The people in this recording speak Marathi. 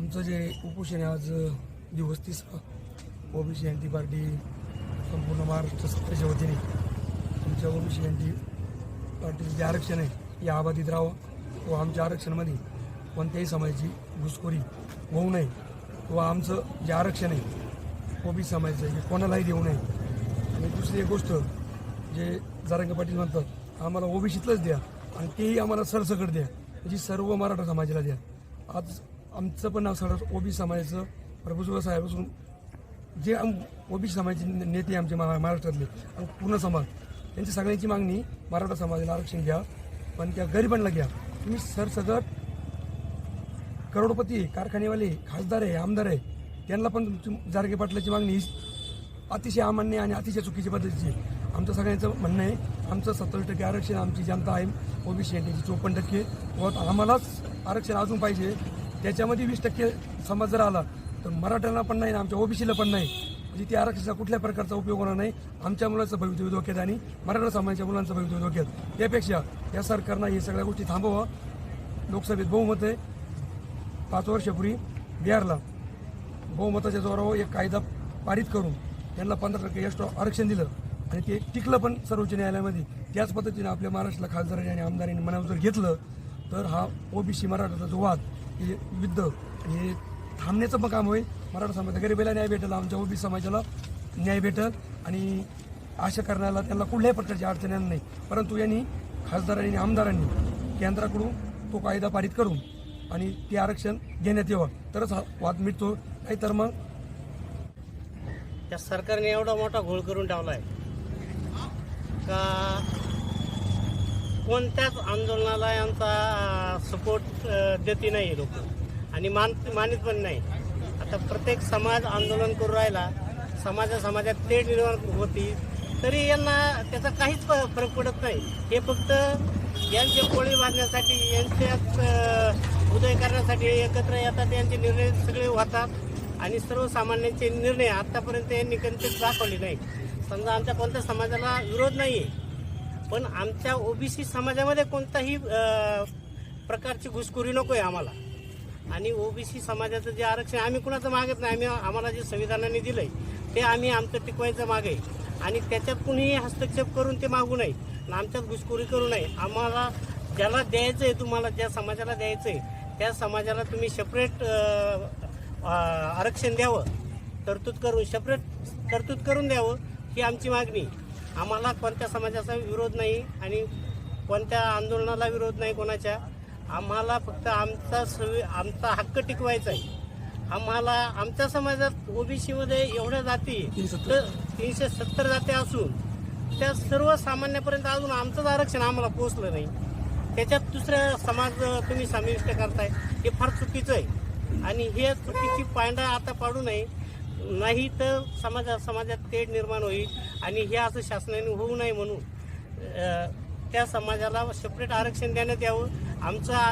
आमचं जे उपोषण आहे आज दिवस तिसरा ओबीसी जयंती पार्टी संपूर्ण महाराष्ट्र सत्तेच्या वतीने आमच्या ओबीसी जयंती पार्टीचं जे आरक्षण आहे या अबाधित राहावं व आमच्या आरक्षणामध्ये कोणत्याही समाजाची घुसखोरी होऊ नये व आमचं जे आरक्षण आहे ओबीसी समाजाचं हे कोणालाही देऊ नये. आणि दुसरी एक गोष्ट जे जारंग पाटील म्हणतात आम्हाला ओबीसीतलंच द्या आणि तेही आम्हाला सरसकट द्या. जी सर्व मराठा समाजाला द्या. आज आमचं पण नाव सगळं ओबी समाजाचं प्रभुत्व साहेबापासून जे ओबीसी समाजाचे नेते आमचे महा- महाराष्ट्रातले आणि पूर्ण समाज त्यांची सगळ्यांची मागणी मराठा समाजाला आरक्षण घ्या पण त्या गरिबांना घ्या. तुम्ही सरसगट करोडपती कारखानेवाले खासदार आहे आमदार आहे त्यांना पण तुमची जारगे पाटलाची मागणी अतिशय अमान्य आणि अतिशय चुकीच्या पद्धतीची आमचं सगळ्यांचं म्हणणं आहे आमचं सत्तर टक्के आरक्षण आमची जनता आहे ओबीसी एनटीची चोपन्न टक्के व आम्हालाच आरक्षण अजून पाहिजे त्याच्यामध्ये वीस टक्के समाज जर आला तर मराठ्यांना पण नाही आमच्या ओबीसीला पण नाही. म्हणजे त्या आरक्षणाचा कुठल्या प्रकारचा उपयोग होणार नाही. आमच्या मुलाचं भवितव्य धोक्यात आणि मराठा समाजाच्या मुलांचं भवितव्य धोक्यात. त्यापेक्षा या सरकारनं हे सगळ्या गोष्टी थांबवा लोकसभेत बहुमत आहे. पाच वर्षापूर्वी बिहारला बहुमताच्या जोरावर एक कायदा पारित करून त्यांना पंधरा टक्के एक्स्ट्रा आरक्षण दिलं आणि ते टिकलं पण सर्वोच्च न्यायालयामध्ये. त्याच पद्धतीने आपल्या महाराष्ट्राला खासदारांनी आणि आमदारांनी मनावर जर घेतलं तर हा ओबीसी मराठाचा जो वाद हे युद्ध हे थांबण्याचं पण काम होईल. मराठा समाज गरिबीला न्याय भेटेल आमच्या ओबीसी समाजाला न्याय भेटेल आणि आशा करण्याला त्यांना कुठल्याही प्रकारची अडचण येणार नाही. परंतु यांनी खासदारांनी आणि आमदारांनी केंद्राकडून तो कायदा पारित करून आणि ते आरक्षण घेण्यात यावं. तरच हा वाद मिटतो. नाहीतर मग त्या सरकारने एवढा मोठा घोळ करून ठेवला आहे का कोणत्याच आंदोलनाला यांचा सपोर्ट देते नाही लोक. आणि मान मानित पण नाही. आता प्रत्येक समाज आंदोलन करून राहिला समाजा समाजात तेढ निर्माण होती तरी यांना त्याचा काहीच फरक पडत नाही. हे फक्त यांचे पोळी बांधण्यासाठी यांच्यात उदय करण्यासाठी एकत्र येतात यांचे निर्णय सगळे होतात. आणि सर्वसामान्यांचे निर्णय आतापर्यंत यांनी कधीच दाखवले नाही समजा आमच्या कोणत्या समाजाला विरोध नाही आहे पण आमच्या ओबीसी समाजामध्ये कोणताही प्रकारची घुसखोरी नको आहे आम्हाला. आणि ओबीसी समाजाचं जे आरक्षण आम्ही कुणाचं मागत नाही आम्ही आम्हाला जे संविधानाने दिलंय ते आम्ही आमचं टिकवायचं मागे. आणि त्याच्यात कुणीही हस्तक्षेप करून ते मागू नये. आमच्यात घुसखोरी करू नये. आम्हाला ज्याला द्यायचं आहे तुम्हाला ज्या समाजाला द्यायचं आहे त्या समाजाला तुम्ही सेपरेट आरक्षण द्यावं. तरतूद करून सेपरेट तरतूद करून द्यावं ही आमची मागणी. आम्हाला कोणत्या समाजाचा विरोध नाही आणि कोणत्या आंदोलनाला विरोध नाही कोणाच्या. आम्हाला फक्त आमचा सवि आमचा हक्क टिकवायचा आहे. आम्हाला आमच्या समाजात ओबीसीमध्ये एवढ्या जाती तर तीनशे सत्तर जाती असून त्या सर्व सामान्यापर्यंत अजून आमचंच आरक्षण आम्हाला पोहोचलं नाही. त्याच्यात दुसऱ्या समाज तुम्ही समाविष्ट करताय हे फार चुकीचं आहे. आणि हे चुकीची पांढरा आता पाडू नये नाही तर समाजा समाजात तेढ निर्माण होईल आणि हे असं शासनाने होऊ नये म्हणून त्या समाजाला सेपरेट आरक्षण देण्यात यावं. आमचं